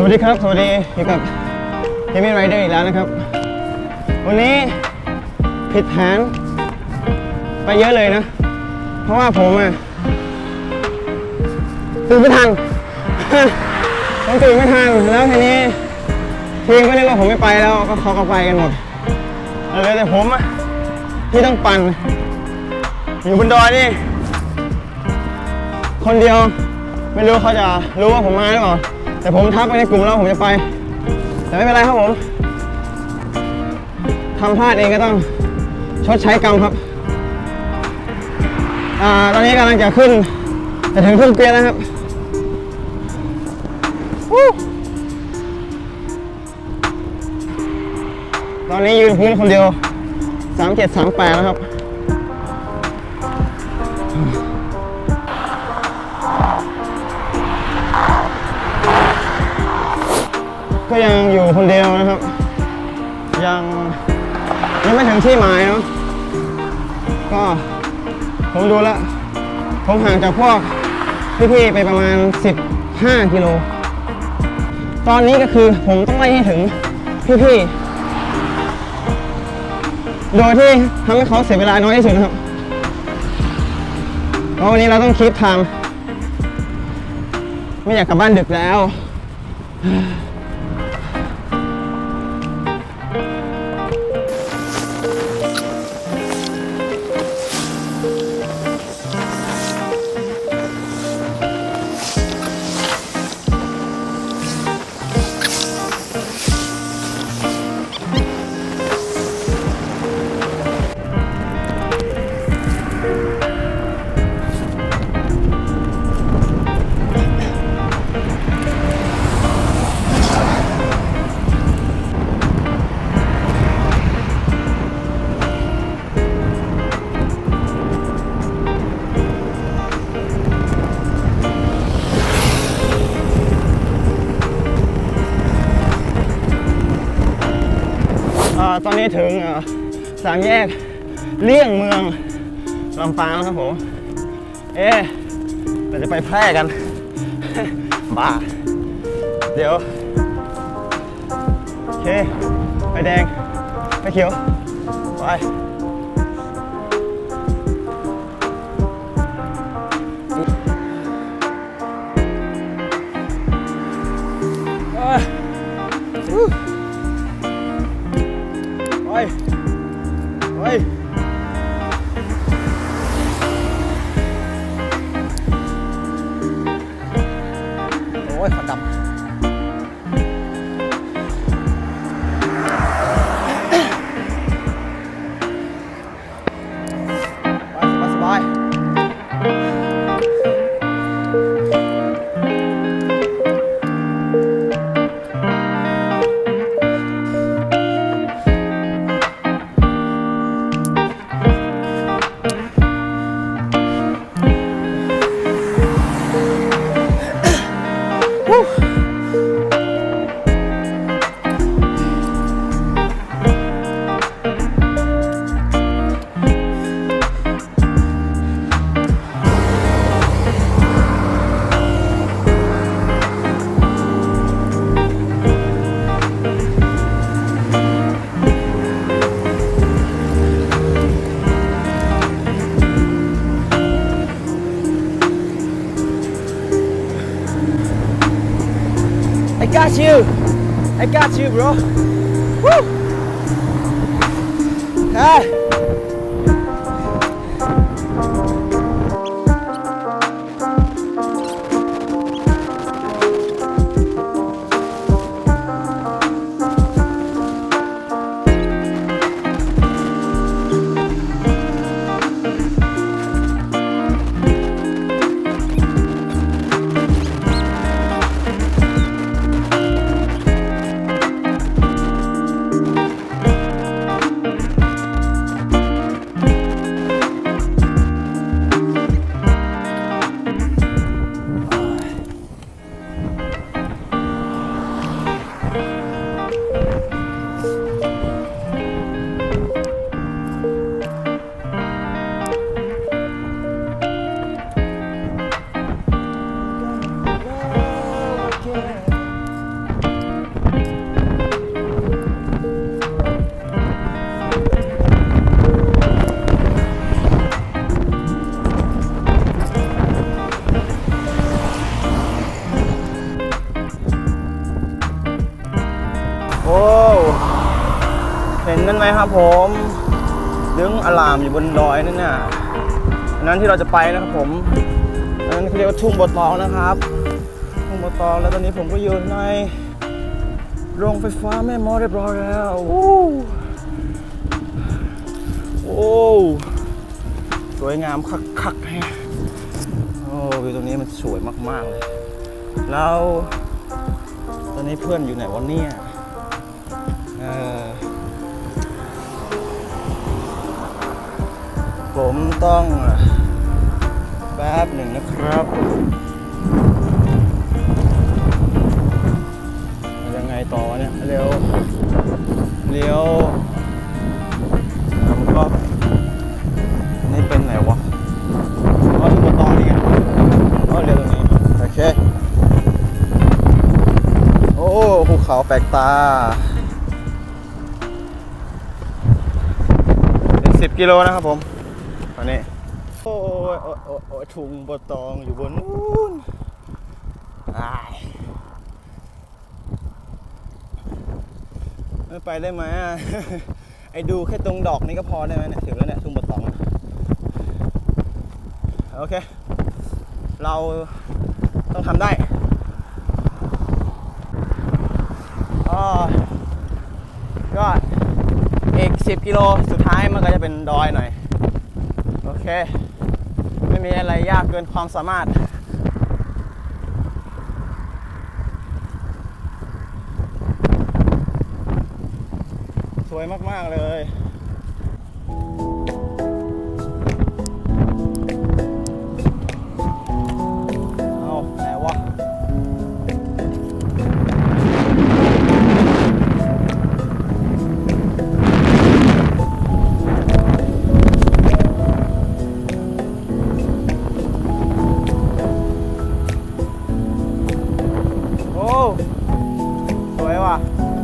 สวัสดีครับ สวัสดีอยู่กับเฮมี่ไรเดอร์อีกแล้วนะครับ วันนี้ผิดแผนไปเยอะเลยนะ เพราะว่าผมอะตื่นไม่ทัน ผมตื่นไม่ทัน แล้วทีนี้ทีมก็นึกว่าผมไม่ไปแล้วก็เขาก็ไปกันหมดเหลือแต่ผมอะที่ต้องปั่น อยู่บนดอยนี่ คนเดียวไม่รู้เขาจะรู้ว่าผมมาหรือเปล่า แต่ผมทักไปในกลุ่มแล้วผมจะไป แต่ไม่เป็นไรครับผมทำพลาดเองก็ต้องชดใช้กรรมครับอ่าตอนนี้กำลังจะขึ้นจะถึงขึ้นเกวียนแล้วครับวู้ตอนนี้ยืนพื้นคนเดียว 3738 แล้วครับ ก็ยังอยู่คนเดียวนะครับ ยังยังไม่ถึงที่หมายเนาะก็ผมดูแล้ว ผมห่างจากพวกพี่ๆไปประมาณ 15 กิโล ตอนนี้ก็คือผมต้องไล่ให้ถึงพี่ๆ โดยที่ทำให้เขาเสียเวลาน้อยที่สุดครับเพราะวันนี้เราต้องคีปทม์ไม่อยากกลับบ้านดึกแล้ว นี้ถึงสามแยกเลี่ยงเมืองลำปางแล้วครับผม เอ๊ะเราจะไปแพร่กัน บ้า เดี๋ยว โอเค ไปแดง ไปเขียว ไป ไปโอ้ I got you bro. Woo! เามอยู่บนดอยนั่นน่ะอันนั้นที่เราจะไปนะครับผมอันนั้นเขาเรียกว่าทุ่งบัวตองนะครับ ทุ่งบัวตองแล้วตอนนี้ผมก็อยู่ในโรงไฟฟ้าแม่มอเรียบร้อยแล้วโอ้โอ้สวยงามคักๆแฮะโอ้วิวตรงนี้มันสวยมากๆเลย แล้ว ตอนนี้เพื่อนอยู่ไหนวะเนี่ ผมต้องแป๊บหนึ่งนะครับ ยังไงต่อเนี่ยเร็วเลี้ยวแล้วก็นี่เป็นไหนวะอ๋อที่บนตอนี่ไงอ๋อเร็วตรงนี้ โอเค โอ้ภูเขาแปลกตาสิบกิโลนะครับผม ตอนนี้ โอ้ยโอ้ยโอ้ยโอ้ยถุงบตองอยู่บนนู้นไม่ไปได้ไหมไอ้ดูแค่ตรงดอกนี้ก็พอได้ไหมเนี่ยถึงแล้วเนี่ยทุ่งบตอง โอเค เราต้องทำได้อ๋อก็อีก10กิโลสุดท้ายมันก็จะเป็นดอยหน่อย ไม่มีอะไรยากเกินความสามารถ สวยมาก ๆ เลย ส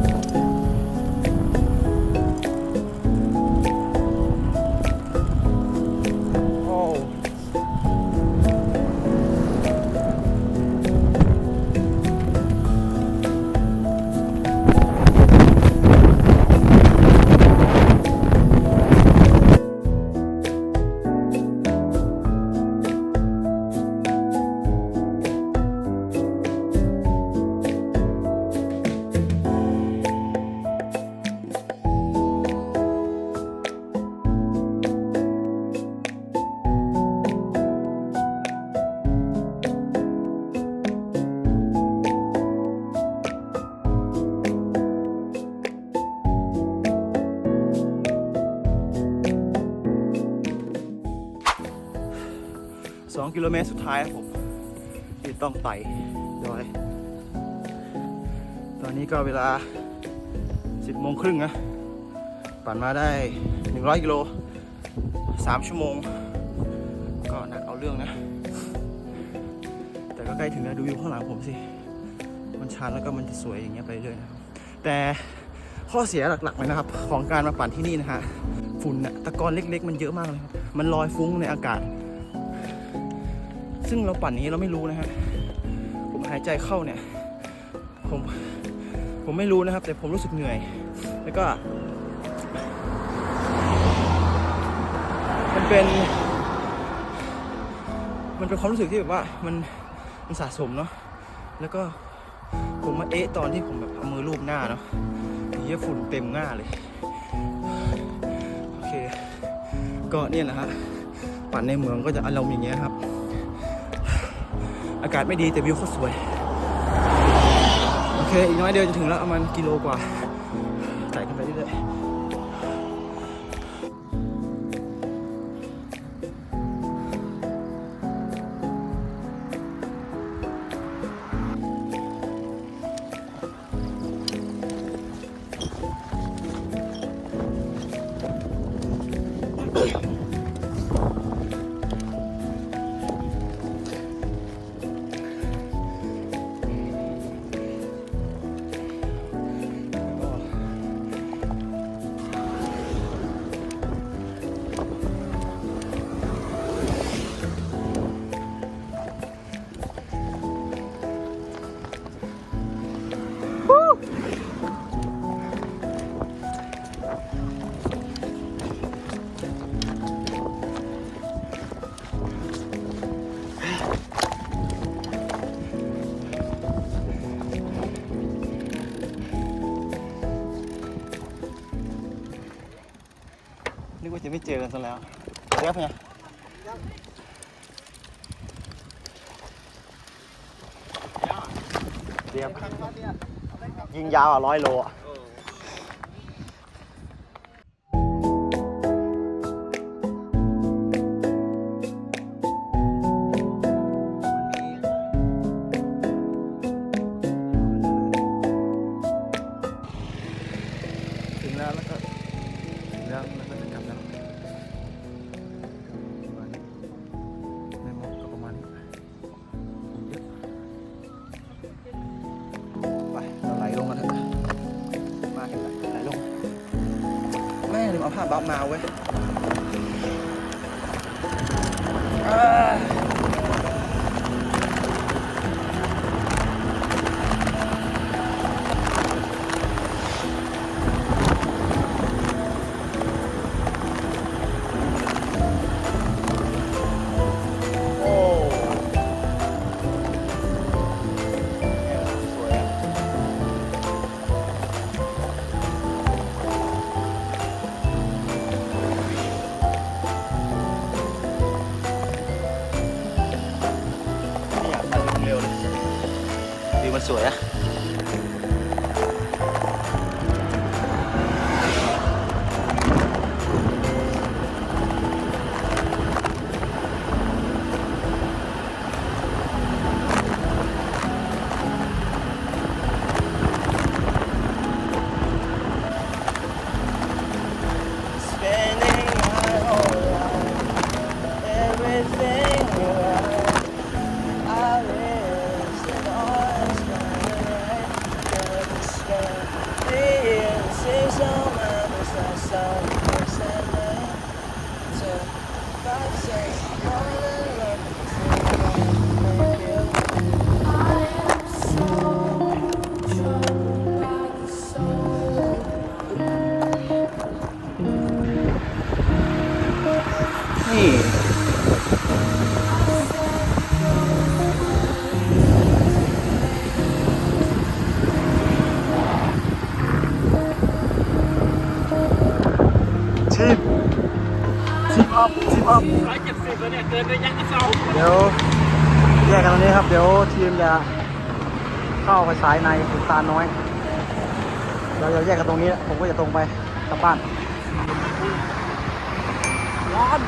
2 กิโลเมตรสุดท้ายครับผมที่ต้องไต่ดอย ตอนนี้ก็เวลา 10โมงครึ่งนะ ปั่นมาได้ 100 กิโล 3 ชั่วโมง ก็หนักเอาเรื่องนะ แต่ก็ใกล้ถึงแล้วดูวิวข้างหลังผมสิ มันชันแล้วก็มันจะสวยอย่างเงี้ยไปเรื่อยนะ แต่ข้อเสียหลักๆเลยนะครับ ของการมาปั่นที่นี่นะฮะ ฝุ่นอะตะกอนเล็ก ๆ มันเยอะมากเลยมันลอยฟุ้งในอากาศ ซึ่งเราปั่นนี้เราไม่รู้นะฮะผมหายใจเข้าเนี่ย ผมผมไม่รู้นะครับ แต่ผมรู้สึกเหนื่อย แล้วก็มันเป็น มันเป็นความรู้สึกที่แบบว่ามันมันสะสมเนาะแล้วก็ผมมาเอ๊ะตอนที่ผมแบบเอามือลูบหน้าเนาะเยี่ยฝุ่นเต็มหน้าเลย โอเค ก็เนี่ยแหละฮะปั่นในเมืองก็จะอารมณ์อย่างเงี้ยครับ อากาศไม่ดีแต่วิวโคตรสวย โอเค อีกน้อยเดียวจะถึงแล้วประมาณกิโลกว่า ไม่เจอกันซะแล้วเรียบไงเรียบยิงยาวอะร้อยโลอะาผ้าบัฟมาเว้ย สวยอะ นี่ชิปชิป อัพชิปอัพร้อยเจ็ดสิบแล้วเนี่ยเกินระยะกระเซาเดี๋ยวแยกกันตรงนี้ครับ เดี๋ยวทีมจะเข้าไปสายในขุนตาลน้อย เราจะแยกกันตรงนี้ ผมก็จะตรงไปกลับบ้านร้อน